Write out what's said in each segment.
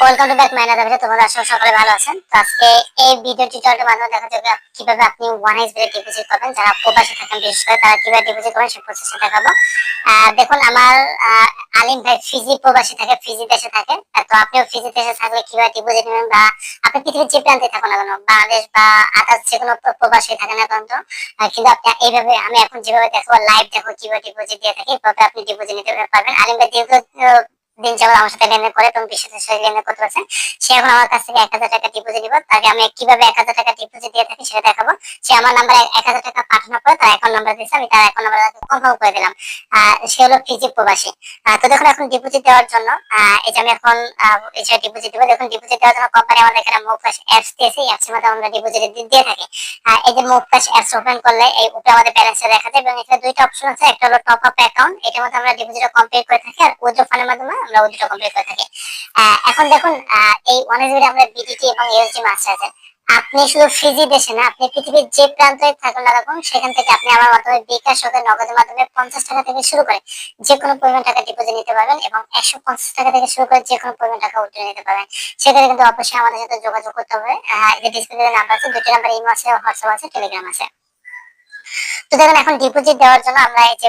Welcome to back মাইনা দাবিতে তোমরা আসলে সকলে ভালো আছেন? তো আজকে এই ভিডিও টিউটোরিয়ালের মাধ্যমে দেখা যাবে কীভাবে আপনি ওয়ান এক্স বেড়ে ডিপোজিট করবেন। যারা প্রবাসী থাকেন বিশেষ করে তারা কীভাবে ডিপোজিট করবেন সেই প্রসেসটা দেখাবো। দেখুন আমার আলিম ভাই ফিজি প্রবাসী থাকে ফিজি দেশে থাকে। তো আপনিও ফিজি দেশে থাকলে কীভাবে ডিপোজিট নেবেন বা আপনি পৃথিবীর যে প্রান্তে থাকুন না কেন বাংলাদেশ বা আদার্স যে কোনো প্রবাসী থাকেন না কেন কিন্তু আপনি এইভাবে আমি এখন যেভাবে দেখো লাইভ দেখো কীভাবে ডিপোজিট দিয়ে থাকি এইভাবে আপনি ডিপোজিট নিতে পারবেন। আলিম ভাই আহ, দিন যাবত আমার সাথে লেনদেন করে এবং বিশ্বাসের সাথে লেনদেন করতে পারছেন সে এখন আমার কাছ থেকে এক হাজার টাকা ডিপোজিট দিব তাকে আমি কীভাবে এক হাজার টাকা ডিপোজিট দিয়ে থাকি সেটা দেখাবো। সে আমার নাম্বারে এক হাজার টাকা পাঠানোর পরে তার অ্যাকাউন্ট নাম্বার দিয়েছে, আমি তার অ্যাকাউন্ট নাম্বার কনফার্ম করে দিলাম। সে হলো ফিজি প্রবাসী। তো দেখুন এখন ডিপোজিট দেওয়ার জন্য এই যে আমি এখন এই ডিপোজিট দিব, দেখুন ডিপোজিট দেওয়ার জন্য কোম্পানি আমাদের এখানে মুভকাশ অ্যাপস দিয়েছে, এই অ্যাপসের মধ্যে আমরা ডিপোজিট দিয়ে থাকি। এই যে মুভকাশ অ্যাপস ওপেন করলে এই উপরে আমাদের ব্যালেন্সটা দেখা যায়, এবং এখানে দুইটা অপশন আছে, একটা হলো টপ আপ অ্যাকাউন্ট এটার মধ্যে আমরা ডিপোজিটটা কমপ্লিট করে থাকি, আর উইথড্র ফান্ডের মাধ্যমে উইথড্র কমপ্লিট করে থাকি। এখন দেখুন এই ওয়ান আমরা বিটিটি এবং ইউএসডি মাস্টার আছে। আপনি শুধু ফিজি দেশে না, আপনি পৃথিবীর যে প্রান্তে থাকুন না থাকুন, সেখান থেকে আপনি আমার মাধ্যমে বিকাশ সাথে নগদের মাধ্যমে পঞ্চাশ টাকা থেকে শুরু করে যে কোনো পরিমাণ টাকা ডিপোজিট নিতে পারবেন এবং একশো পঞ্চাশ টাকা থেকে শুরু করে যে কোনো পরিমাণ টাকা উঠিয়ে নিতে পারবেন। সেক্ষেত্রে কিন্তু অবশ্যই আমাদের সাথে যোগাযোগ করতে হবে। যে ডিসপ্লে নাম্বার আছে, দুটি নাম্বার ইমো আছে, হোয়াটসঅ্যাপ আছে, টেলিগ্রাম আছে। তো দেখুন, এখন ডিপোজিট দেওয়ার জন্য আমরা এই যে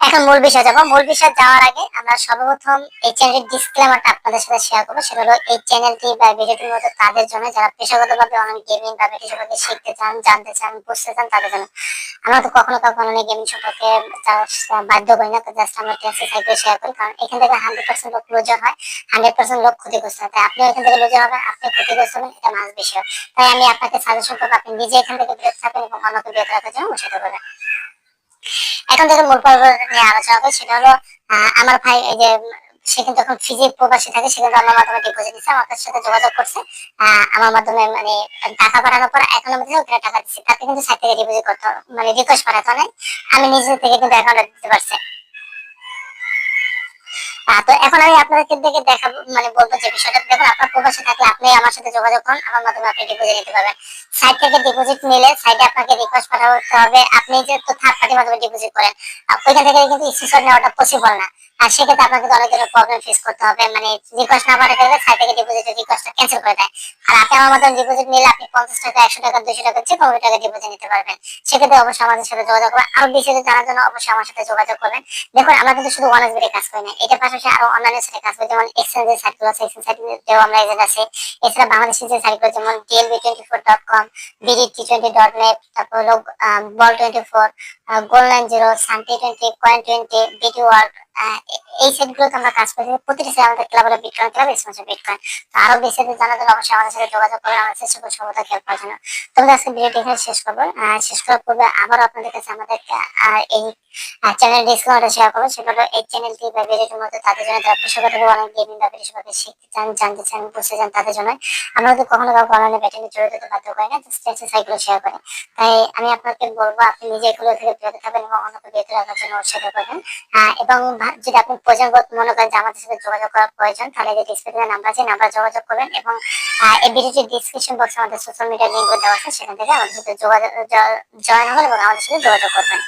এখন মূল বিষয় যাব। মূল বিষয় যাওয়ার আগে আমরা সর্বপ্রথম এই চ্যানেলের ডিসক্লেমারটা আপনাদের সাথে শেয়ার করব। সেটা হলো এই চ্যানেলটি বা ভিডিওটি মূলত তাদের জন্য, যারা পেশাগতভাবে অনেক গেমিং বা সম্পর্কে শিখতে চান, জানতে চান, বুঝতে চান, তাদের জন্য। আমরা তো কখনো কখনো অনেক গেমিং সম্পর্কে বাধ্য করি না, তো জাস্ট আমরা টেস্ট সাইকেল শেয়ার করি। কারণ এখান থেকে হান্ড্রেড পার্সেন্ট লোক লুজার হয় হান্ড্রেড পার্সেন্ট লোক ক্ষতিগ্রস্ত হয়। তাই আপনি এখান থেকে লুজার হবেন আপনি ক্ষতিগ্রস্ত হবেন, এটা মাস বিষয় তাই আমি আপনাকে সাজেশন করব, আপনি নিজে এখান থেকে বিরত থাকবেন এবং অন্যকে বিরত রাখার জন্য উৎসাহিত করবেন এখন যখন মূল পর্ব নিয়ে আলোচনা করি সেটা হলো আমার ভাই এই যে, সে কিন্তু এখন ফিজি প্রবাসী থাকে, সে কিন্তু আমার মাধ্যমে ডিপোজিট দিচ্ছে আমার সাথে যোগাযোগ করছে আমার মাধ্যমে মানে টাকা পাঠানোর পর এখন আমি ওখানে টাকা দিচ্ছে, তাকে কিন্তু সাইড থেকে ডিপোজিট করতে মানে রিকোয়েস্ট পাঠাতে হয় আমি নিজে থেকে কিন্তু অ্যাকাউন্টে দিতে পারছি। তো এখন আমি আপনাদেরকে দেখে দেখাবো মানে বলব যে বিষয়টা। দেখুন, আপনার প্রবাসী থাকলে আপনি আমার সাথে যোগাযোগ করুন, আমার মাধ্যমে আপনি ডিপোজিট নিতে পারবেন। সাইট থেকে ডিপোজিট নিলে সাইটে আপনাকে রিকোয়েস্ট পাঠাতে হবে। আপনি যে তো থার্ড পার্টির মাধ্যমে ডিপোজিট করেন ওইখান থেকে কিন্তু স্ক্রিনশট নেওয়াটা পসিবল না। আর সেক্ষেত্রে আপনাকে অনেক ধরনের প্রবলেম ফেস করতে হবে। মানে রিকোয়েস্ট না পাঠাতে গেলে সাইট থেকে ডিপোজিট রিকোয়েস্টটা ক্যান্সেল করে দেয়। আর আপনি আমার মাধ্যমে ডিপোজিট নিলে আপনি পঞ্চাশ টাকা, একশো টাকা দুশো টাকা, যে কোনো টাকা ডিপোজিট নিতে পারবেন। সেক্ষেত্রে অবশ্যই আমাদের সাথে যোগাযোগ করবেন। আরও বিস্তারিত জানার জন্য অবশ্যই আমার সাথে যোগাযোগ করবেন। দেখুন, আমরা কিন্তু শুধু ওয়ান এসবিতে কাজ করি না। এটার পাশাপাশি আরও অন্যান্য সাইটে কাজ করি। যেমন এক্সচেঞ্জের সাইটগুলো আছে। এক্সচেঞ্জ সাইটেও আমরা এজেন্ট আছে। এছাড়া বাংলাদেশের যে সাইটগুলো যেমন DLB twenty four dot com BD T twenty dot net তারপর হলো ball twenty four gold nine zero Shanti twenty coin twenty BT world এই সাইটগুলোতে আমরা কাজ করি। প্রতিটি সাইট আমাদের ক্লাব হলো বিটকয়েন ক্লাব স্পন্সর বিটকয়েন তো আরও বিস্তারিত জানার অবশ্যই আমাদের সাথে যোগাযোগ করবেন। আমরা চেষ্টা করব সর্বদা খেয়াল করার জন্য। তবে আজকে ভিডিওটি এখানে শেষ করব। শেষ করার পূর্বে আবার আপনাদের কাছে আমাদের এই চ্যানেল ডিসকাউন্টে শেয়ার করব। সেটা এই চ্যানেলটি বা ভিডিওটির মধ্যে তাদের জন্য যারা পেশাগতভাবে অনেক গেমিং বা শিখতে চান, জানতে চান, বুঝতে চান তাদের জন্য। আমরা কখনো কাউকে অনলাইনে ব্যাটিংয়ে বাধ্য করি না জাস্ট শেয়ার করি। তাই আমি আপনাকে বলব, আপনি নিজে এগুলো থেকে বিরত থাকবেন এবং অন্যকে বিরত রাখার জন্য উৎসাহিত করবেন। এবং ভা- যদি আপনি প্রয়োজন বোধ মনে করেন যে আমাদের সাথে যোগাযোগ করার প্রয়োজন, তাহলে যে ডিসপ্লে নাম্বার আছে নাম্বার যোগাযোগ করবেন এবং এই ভিডিওটির ডিসক্রিপশন বক্সে আমাদের সোশ্যাল মিডিয়া লিঙ্ক দেওয়া আছে, সেখান থেকে আমাদের সাথে যোগাযোগ জয়েন হবেন এবং আমাদের সাথে যোগাযোগ করবেন।